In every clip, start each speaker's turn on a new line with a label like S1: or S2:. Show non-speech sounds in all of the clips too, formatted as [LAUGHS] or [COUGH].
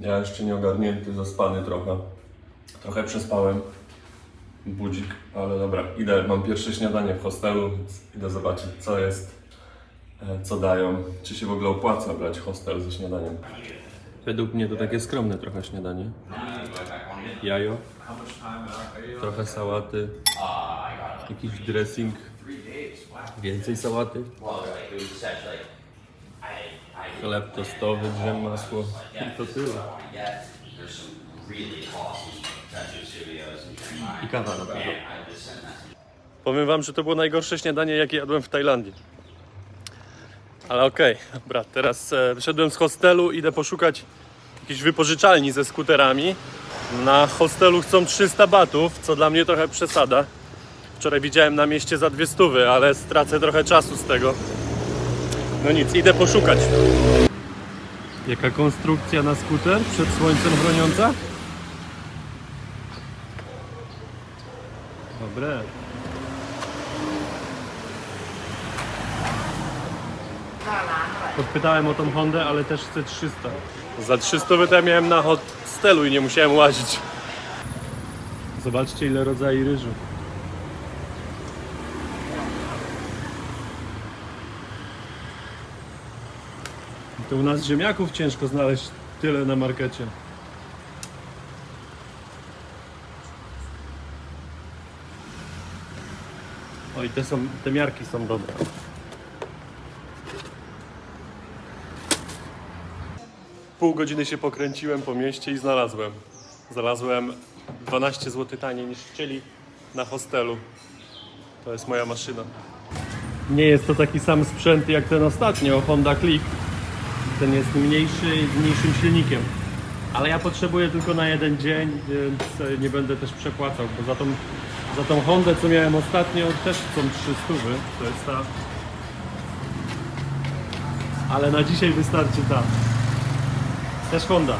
S1: Ja jeszcze nie ogarnięty, zaspany trochę. Trochę przespałem. Budzik, ale dobra, idę, mam pierwsze śniadanie w hostelu, więc idę zobaczyć co jest, e, co dają, czy się w ogóle opłaca brać hostel ze śniadaniem. Według mnie to takie skromne trochę śniadanie. Jajo, trochę sałaty, jakiś dressing, więcej sałaty, chleb tostowy, drzem masło i to tyle. I kawa na pewno. Powiem wam, że to było najgorsze śniadanie, jakie jadłem w Tajlandii. Ale okej, dobra, teraz e, wyszedłem z hostelu, idę poszukać jakiejś wypożyczalni ze skuterami. Na hostelu chcą 300 batów, co dla mnie trochę przesada. Wczoraj widziałem na mieście za dwie stówy, ale stracę trochę czasu z tego. No nic, idę poszukać. Jaka konstrukcja na skuter przed słońcem chroniąca? Dobre. Podpytałem o tą Hondę, ale też chcę 300. Za 300 to ja miałem na hostelu i nie musiałem łazić. Zobaczcie ile rodzajów ryżu. To u nas ziemniaków ciężko znaleźć tyle na markecie. Oj, te, są, te miarki są dobre. Pół godziny się pokręciłem po mieście i znalazłem. Znalazłem 12 zł taniej niż chcieli na hostelu. To jest moja maszyna. Nie jest to taki sam sprzęt jak ten ostatnio, Honda Click. Ten jest mniejszy i z mniejszym silnikiem. Ale ja potrzebuję tylko na jeden dzień, więc e, nie będę też przepłacał, bo za tą, za tą Hondę, co miałem ostatnio, też są 300. To jest ta. Ale na dzisiaj wystarczy ta. Też Honda.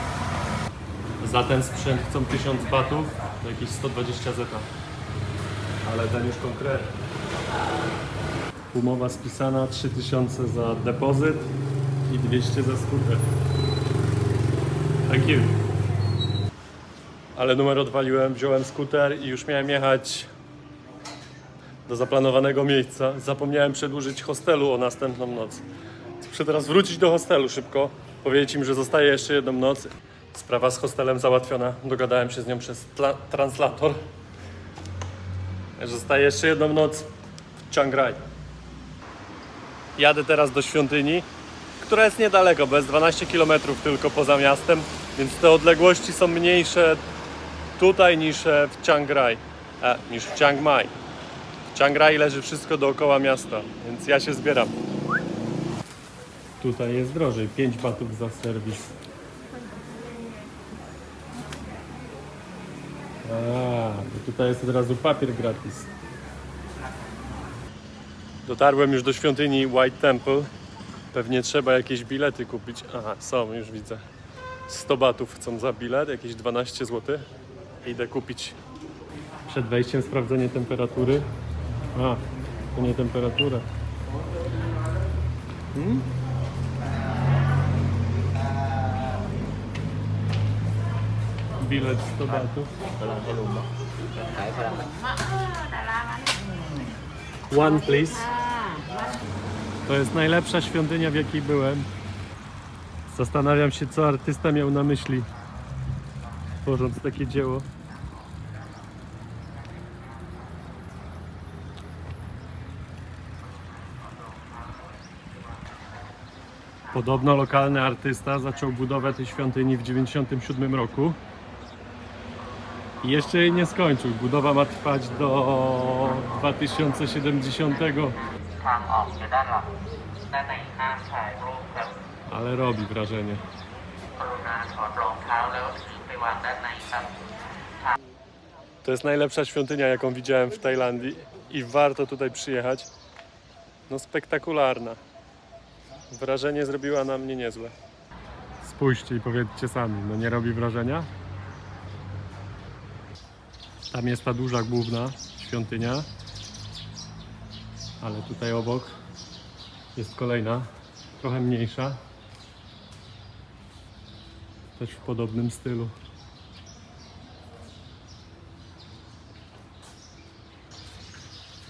S1: Za ten sprzęt chcą 1000 batów, to jakieś 120 zeta. Ale ten już konkretny. Umowa spisana 3000 za depozyt i 200 za skuter. Thank you. Ale numer odwaliłem, wziąłem skuter i już miałem jechać do zaplanowanego miejsca. Zapomniałem przedłużyć hostelu o następną noc. Muszę teraz wrócić do hostelu szybko, powiedzieć im, że zostaje jeszcze jedną noc. Sprawa z hostelem załatwiona. Dogadałem się z nią przez translator. Zostaje jeszcze jedną noc w Chiang Rai. Jadę teraz do świątyni, która jest niedaleko, bo jest 12 km tylko poza miastem, więc te odległości są mniejsze tutaj niż e, w Chiang Rai, e, niż w Chiang Mai. W Chiang Rai leży wszystko dookoła miasta, więc ja się zbieram. Tutaj jest drożej, 5 batów za serwis. A, tutaj jest od razu papier gratis. Dotarłem już do świątyni White Temple. Pewnie trzeba jakieś bilety kupić. Aha, są, już widzę. 100 batów chcą za bilet, jakieś 12 zł. Idę kupić. Przed wejściem sprawdzenie temperatury. A, to nie temperatura. Hmm? Bilet 100 batów. One please. To jest najlepsza świątynia w jakiej byłem. Zastanawiam się co artysta miał na myśli tworząc takie dzieło. Podobno lokalny artysta zaczął budowę tej świątyni w 1997 roku. I jeszcze jej nie skończył. Budowa ma trwać do 2070,
S2: ทางออกอยู่ด้านหลังด้านในห้ามถ่ายรูปครับ
S1: ale robi wrażenie.
S2: กรุณาถอดรองเท้าแล้วถือไปวางด้านในครับ
S1: To jest najlepsza świątynia, jaką widziałem w Tajlandii i warto tutaj przyjechać. No spektakularna. Wrażenie zrobiła na mnie niezłe. Spójrzcie i powiedzcie sami, no nie robi wrażenia? Tam jest ta duża główna świątynia, ale tutaj obok jest kolejna, trochę mniejsza. Też w podobnym stylu.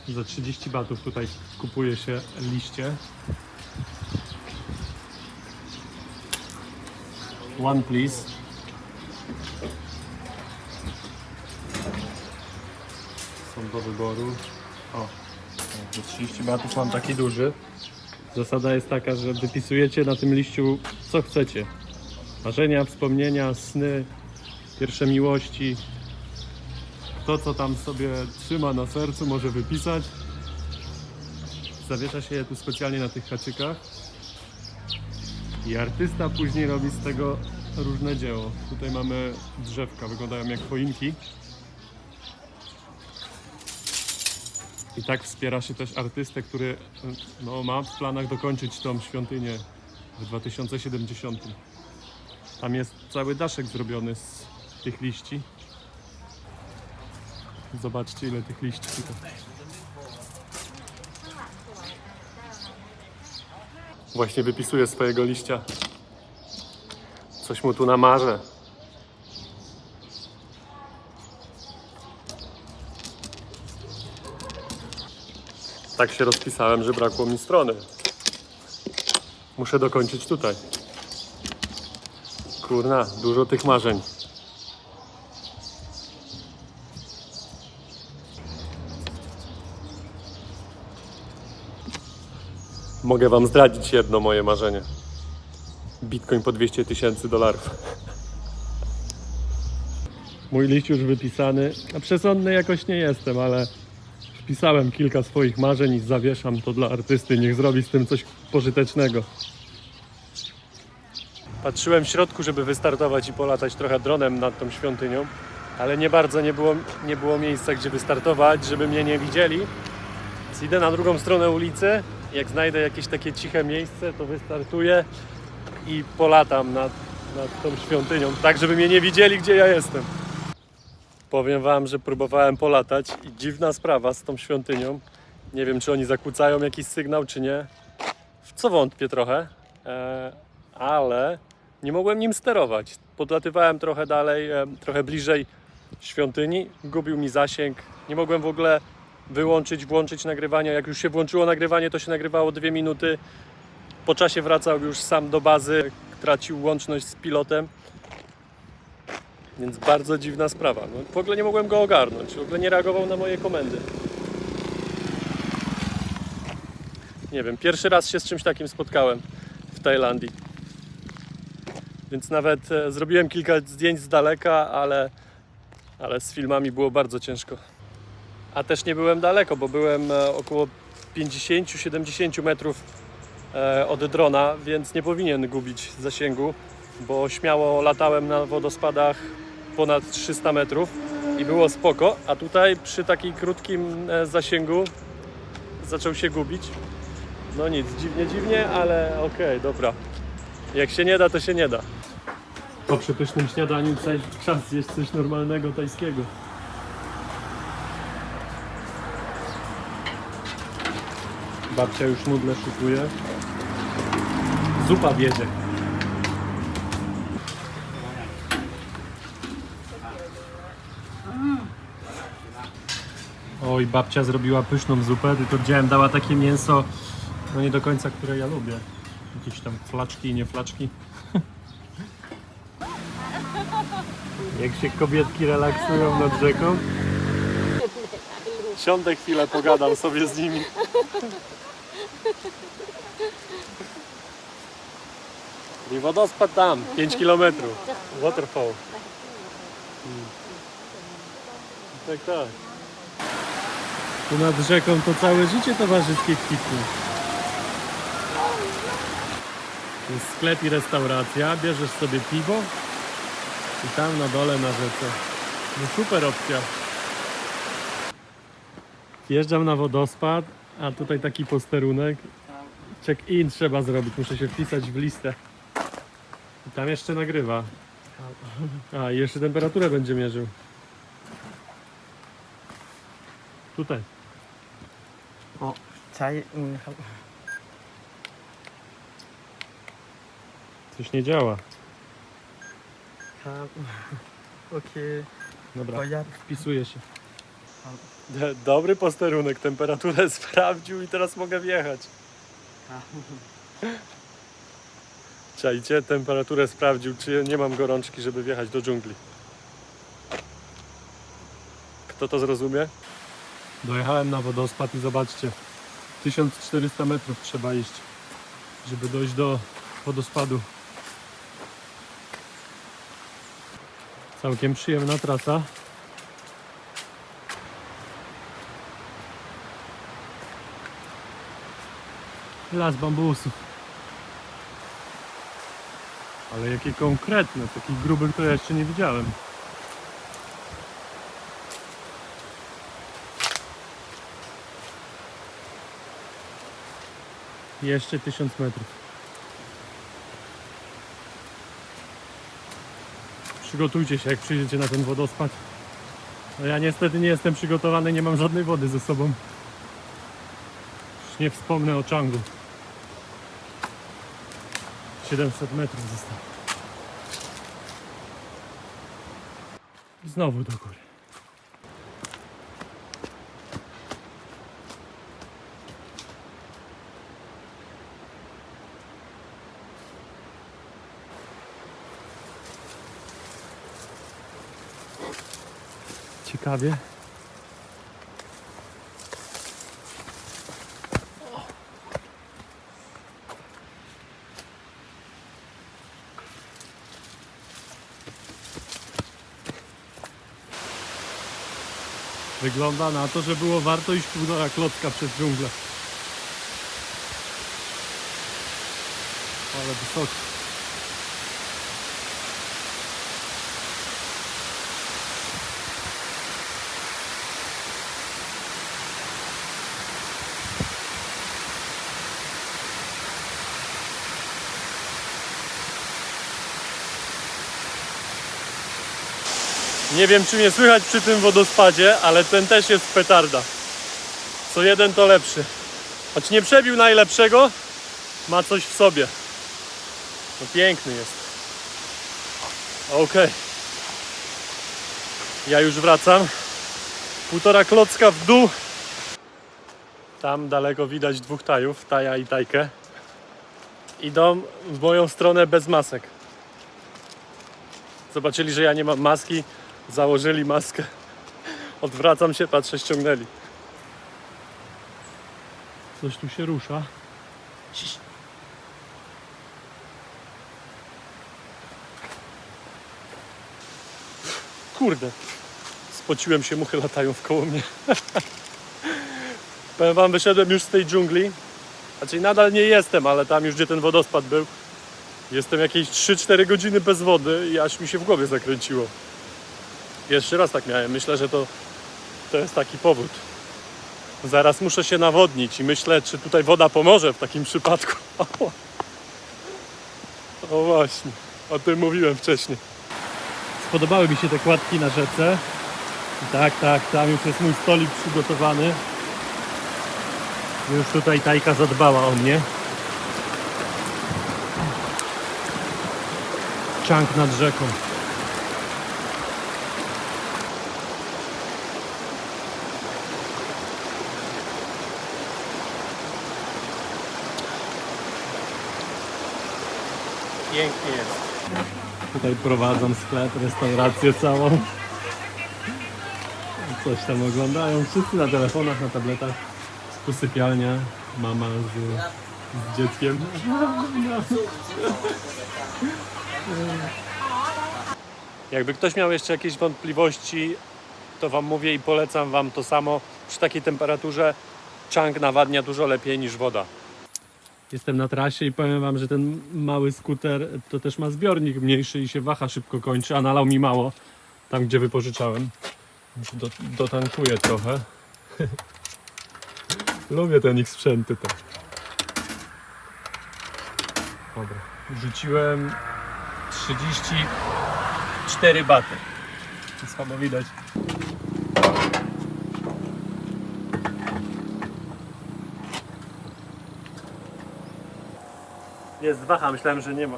S1: Za 30 batów tutaj kupuje się liście. One please. Są do wyboru. O, za 30 batów mam taki duży. Zasada jest taka, że wypisujecie na tym liściu co chcecie. Marzenia, wspomnienia, sny, pierwsze miłości. To, co tam sobie trzyma na sercu, może wypisać. Zawiesza się je tu specjalnie na tych haczykach. I artysta później robi z tego różne dzieło. Tutaj mamy drzewka, wyglądają jak choinki. I tak wspiera się też artystę, który no, ma w planach dokończyć tą świątynię w 2070. Tam jest cały daszek zrobiony z tych liści. Zobaczcie ile tych liści tutaj. Właśnie wypisuje swojego liścia. Coś mu tu namarzę. Tak się rozpisałem, że brakło mi strony. Muszę dokończyć tutaj. Kurna, dużo tych marzeń. Mogę wam zdradzić jedno moje marzenie. Bitcoin po 200 tysięcy dolarów. Mój liść już wypisany. A przesądny jakoś nie jestem, ale wpisałem kilka swoich marzeń i zawieszam to dla artysty. Niech zrobi z tym coś pożytecznego. Patrzyłem w środku, żeby wystartować i polatać trochę dronem nad tą świątynią, ale nie bardzo nie było, nie było miejsca, gdzie wystartować, żeby mnie nie widzieli. Więc idę na drugą stronę ulicy. Jak znajdę jakieś takie ciche miejsce, to wystartuję i polatam nad, nad tą świątynią, tak żeby mnie nie widzieli, gdzie ja jestem. Powiem Wam, że próbowałem polatać i dziwna sprawa z tą świątynią. Nie wiem, czy oni zakłócają jakiś sygnał, czy nie. W co wątpię trochę, e, ale nie mogłem nim sterować. Podlatywałem trochę dalej, e, trochę bliżej świątyni, gubił mi zasięg. Nie mogłem w ogóle wyłączyć, włączyć nagrywania. Jak już się włączyło nagrywanie, to się nagrywało dwie minuty. Po czasie wracał już sam do bazy, tracił łączność z pilotem. Więc bardzo dziwna sprawa. No, w ogóle nie mogłem go ogarnąć. W ogóle nie reagował na moje komendy. Nie wiem, pierwszy raz się z czymś takim spotkałem w Tajlandii. Więc nawet e, zrobiłem kilka zdjęć z daleka, ale, ale z filmami było bardzo ciężko. A też nie byłem daleko, bo byłem e, około 50-70 metrów e, od drona, więc nie powinien gubić zasięgu, bo śmiało latałem na wodospadach ponad 300 metrów i było spoko, a tutaj przy takim krótkim e, zasięgu zaczął się gubić. No nic, dziwnie, dziwnie, ale okej, dobra. Jak się nie da, to się nie da. Po przepysznym śniadaniu czas zjeść coś normalnego tajskiego. Babcia już nudle szykuje. Zupa wiedzie. Oj, babcia zrobiła pyszną zupę, tylko widziałem, dała takie mięso, no nie do końca, które ja lubię. Jakieś tam flaczki i nie flaczki. [LAUGHS] Jak się kobietki relaksują nad rzeką. Siądę chwilę, pogadam sobie z nimi. I wodospad tam, 5 km. Waterfall. Mm. Tak, tak. Tu nad rzeką to całe życie towarzyskie kwitnie. Jest sklep i restauracja, bierzesz sobie piwo i tam na dole na rzece. No super opcja. Wjeżdżam na wodospad, a tutaj taki posterunek. Check-in trzeba zrobić, muszę się wpisać w listę. I tam jeszcze nagrywa. A, jeszcze temperaturę będzie mierzył. Tutaj.
S3: ใช้มือครับ
S1: Coś nie działa.
S3: ครับ โอเค [LAUGHS] ขอ
S1: Dobra,
S3: อนุญาต
S1: wpisuje się.
S3: Halo.
S1: D- Dobry posterunek, temperaturę sprawdził [LAUGHS] i teraz mogę wjechać. [LAUGHS]
S3: ครับ
S1: Czajcie, temperaturę sprawdził, czy nie mam gorączki, żeby wjechać do dżungli. Kto to zrozumie? Dojechałem na wodospad i zobaczcie, 1400 metrów trzeba iść, żeby dojść do wodospadu. Całkiem przyjemna trasa. Las bambusów. Ale jakie konkretne, takich grubych to ja jeszcze nie widziałem. Jeszcze 1000 metrów. Przygotujcie się, jak przyjdziecie na ten wodospad. No ja niestety nie jestem przygotowany, nie mam żadnej wody ze sobą. Już nie wspomnę o Changu. 700 metrów zostało. Znowu do góry. Ciekawie. Wygląda na to, że było warto iść półtora klocka przez dżunglę. Ale wysoko. Nie wiem, czy mnie słychać przy tym wodospadzie, ale ten też jest petarda. Co jeden to lepszy. Choć nie przebił najlepszego, ma coś w sobie. No piękny jest. Okej. Ja już wracam. Półtora klocka w dół. Tam daleko widać dwóch tajów, Taja i Tajkę. Idą w moją stronę bez masek. Zobaczyli, że ja nie mam maski, założyli maskę. Odwracam się, patrzę, ściągnęli. Coś tu się rusza. Kurde. Spociłem się, muchy latają w koło mnie. [LAUGHS] Powiem wam, wyszedłem już z tej dżungli. Znaczy nadal nie jestem, ale tam już gdzie ten wodospad był. Jestem jakieś 3-4 godziny bez wody i aż mi się w głowie zakręciło. Jeszcze raz tak miałem. Myślę, że to, to jest taki powód. Zaraz muszę się nawodnić i myślę, czy tutaj woda pomoże w takim przypadku. [LAUGHS] O właśnie, o tym mówiłem wcześniej. Spodobały mi się te kładki na rzece. Tak, tak, tam już jest mój stolik przygotowany. Już tutaj Tajka zadbała o mnie. Czank nad rzeką. Pięknie jest. Tutaj prowadzą sklep, restaurację całą. Coś tam oglądają. Wszyscy na telefonach, na tabletach. Tu sypialnia. Mama z, z dzieckiem. Jakby ktoś miał jeszcze jakieś wątpliwości, to Wam mówię i polecam Wam to samo. Przy takiej temperaturze czank nawadnia dużo lepiej niż woda. Jestem na trasie i powiem Wam, że ten mały skuter to też ma zbiornik mniejszy i się waha szybko kończy, a nalał mi mało tam, gdzie wypożyczałem. Do, dotankuję trochę. [LAUGHS] Lubię ten ich sprzęty te. Dobra, rzuciłem 34 baty. Słabo widać. Jest waha, myślałem, że nie ma.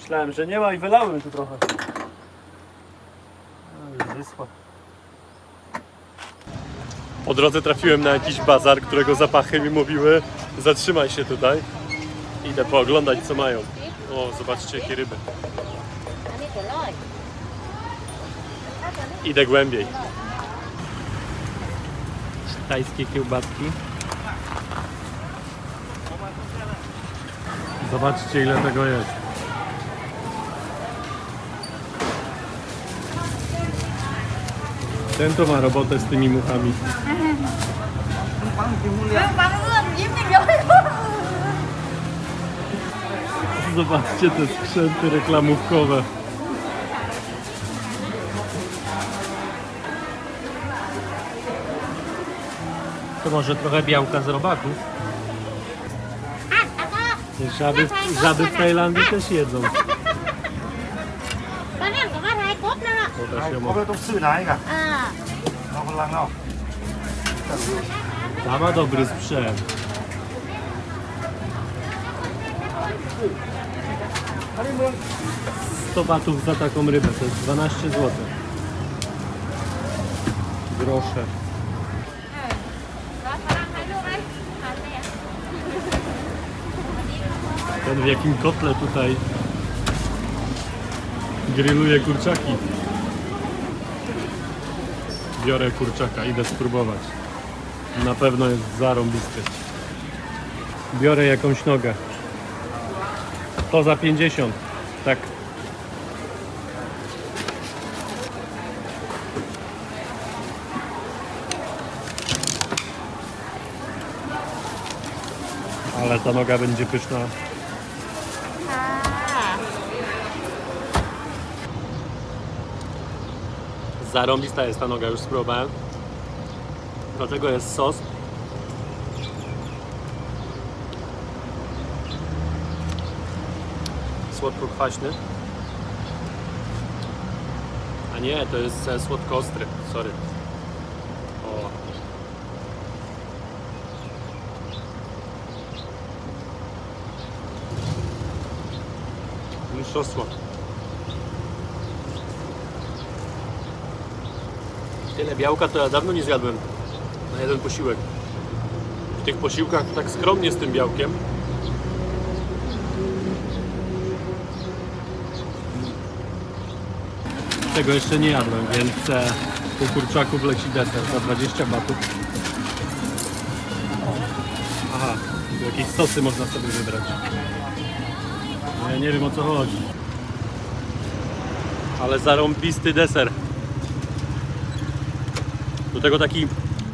S1: Myślałem, że nie ma i wylałem tu trochę. No, wyschła. Po drodze trafiłem na jakiś bazar, którego zapachy mi mówiły zatrzymaj się tutaj. Idę pooglądać co mają. O, zobaczcie jakie ryby. idę głębiej. Tajskie kiełbaski. Zobaczcie ile tego jest. Ten to ma robotę z tymi muchami. Zobaczcie te sprzęty reklamówkowe. To może trochę białka z robaków.
S4: อ่ะแล้วก็
S1: Żaby, żaby w Tajlandii też jedzą.
S4: ตอนนี้ก็ว่าไทยกบนั่นแหละ
S1: To też ją
S3: เขาไปต้องซื้อไหนกัน
S4: อ่า
S3: เรากำลังเนาะ
S1: Ta ma dobry sprzęt. Sto batów za taką rybę, to jest 12 zł. Grosze. Ten w jakim kotle tutaj grilluje kurczaki. Biorę kurczaka, idę spróbować. Na pewno jest zarąbisty. Biorę jakąś nogę. To za 50. Tak. Ale ta noga będzie pyszna.
S4: ค่ะ
S1: Zarąbista jest ta noga, już spróbowałem. Dlatego jest sos. Słodko-kwaśny. A nie, to jest e, słodko-ostry. Sorry. O. Mistrzostwo. Tyle białka to ja dawno nie zjadłem na jeden posiłek. W tych posiłkach tak skromnie z tym białkiem. Tego jeszcze nie jadłem, więc e, po kurczaku wleci deser za 20 batów. Aha, jakieś sosy można sobie wybrać. Ja nie wiem o co chodzi. Ale zarąbisty deser. Do tego taki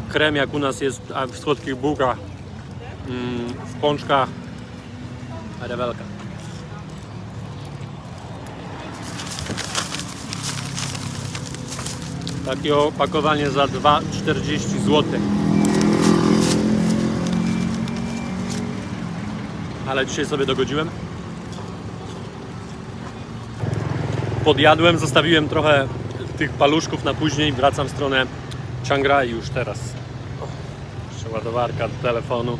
S1: krem jak u nas jest w słodkich bułkach, mm, w pączkach, rewelka. Takie opakowanie za 2,40 zł. Ale dzisiaj sobie dogodziłem. Podjadłem, zostawiłem trochę tych paluszków na później, wracam w stronę Chiang Rai już teraz. Jeszcze ładowarka do telefonu.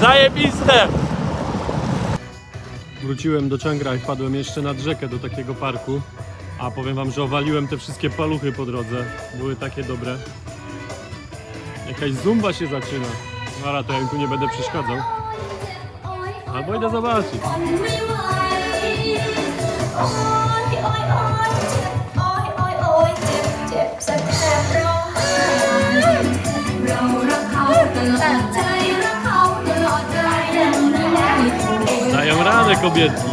S1: Zajebiste! Wróciłem do Chiang Rai, wpadłem jeszcze nad rzekę do takiego parku. A powiem wam, że owaliłem te wszystkie paluchy po drodze. Były takie dobre. Jakaś zumba się zaczyna. Mara, to ja im tu nie będę przeszkadzał. Albo idę zobaczyć. Dają radę kobietki.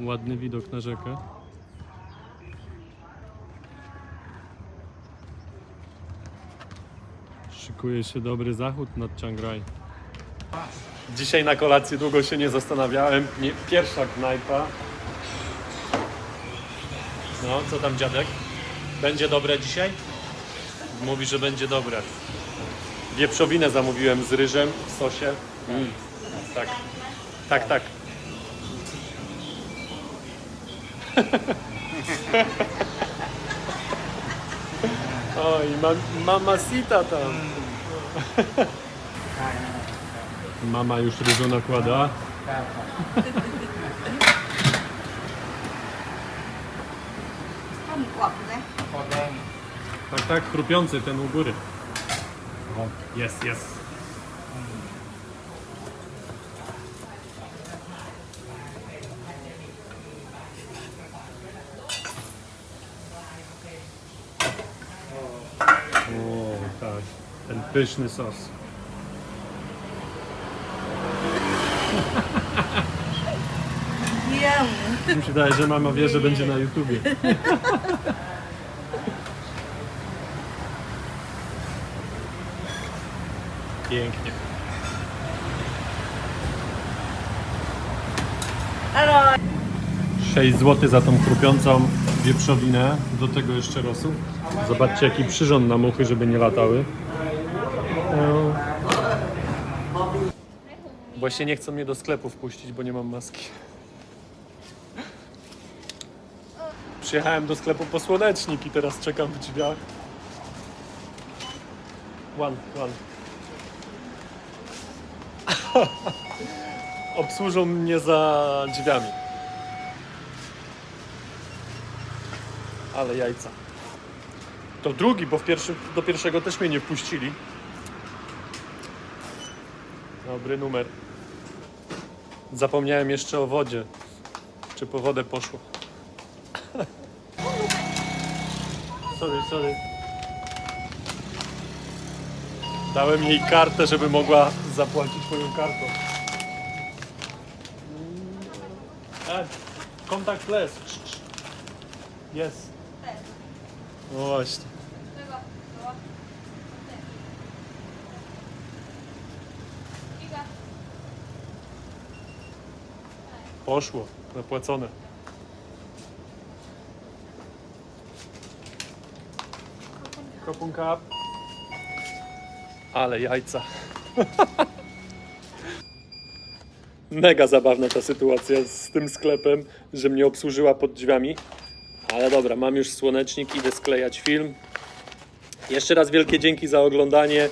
S1: Ładny widok na rzekę. Szykuje się dobry zachód nad Chiang Rai. Dzisiaj na kolację długo się nie zastanawiałem. Nie, pierwsza knajpa. No, co tam dziadek? Będzie dobre dzisiaj? Mówi, że będzie dobre. Wieprzowinę zamówiłem z ryżem w sosie. Mm, tak, tak, tak. [LAUGHS] Oj, mam, mamacita tam. Mama już ryżu nakłada.
S3: Stąd.
S1: Tak, tak, chrupiący ten u góry. Jest, jest. Ten pyszny sos. Mi się wydaje, że mama wie, że będzie na YouTubie. Pięknie. 6 zł za tą chrupiącą wieprzowinę, do tego jeszcze rosół. Zobaczcie jaki przyrząd na muchy, żeby nie latały. Właśnie nie chcą mnie do sklepu wpuścić, bo nie mam maski. Przyjechałem do sklepu po słonecznik i teraz czekam w drzwiach. One, one. [LAUGHS] Obsłużą mnie za drzwiami. Ale jajca. To drugi, bo w pierwszy, do pierwszego też mnie nie wpuścili. Dobry numer. Zapomniałem jeszcze o wodzie. Czy po wodę poszło? sorry, sorry. Dałem jej kartę, żeby mogła zapłacić moją kartą. E, kontakt less. Jest. No właśnie. Poszło, zapłacone. Kopunka. Ale jajca. [LAUGHS] Mega zabawna ta sytuacja z tym sklepem, że mnie obsłużyła pod drzwiami. Ale dobra, mam już słonecznik, idę sklejać film. Jeszcze raz wielkie dzięki za oglądanie.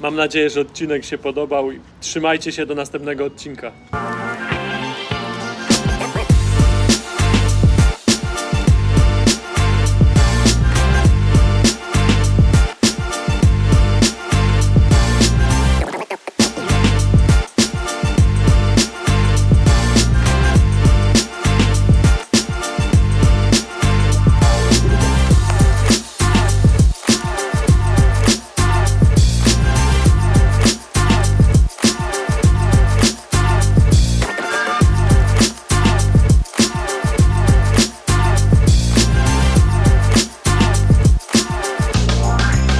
S1: Mam nadzieję, że odcinek się podobał trzymajcie się do następnego odcinka.